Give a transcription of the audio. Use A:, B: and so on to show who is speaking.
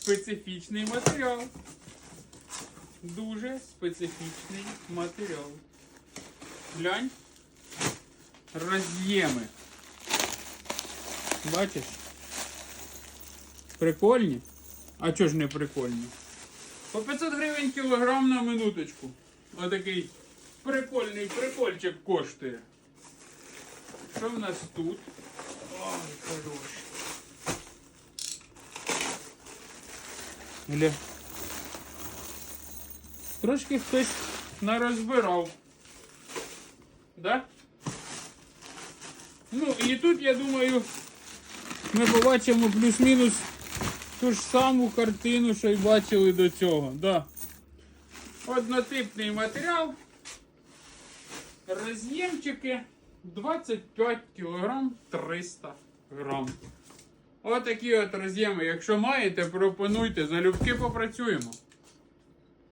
A: специфічний матеріал. Дуже специфічний матеріал. Глянь. Роз'єми. Бачиш? Прикольні? А чого ж не прикольні? По 500 гривень кілограм на минуточку. Отакий прикольний прикольчик коштує. Що в нас тут? Ой, хороший. Гля. Трошки хтось нарозбирав. Да? Ну і тут, я думаю, ми побачимо плюс-мінус ту ж саму картину, що й бачили до цього. Да. Однотипний матеріал. Роз'ємчики 25 кг 300 грам. Отакі от роз'єми. Якщо маєте, пропонуйте, залюбки попрацюємо.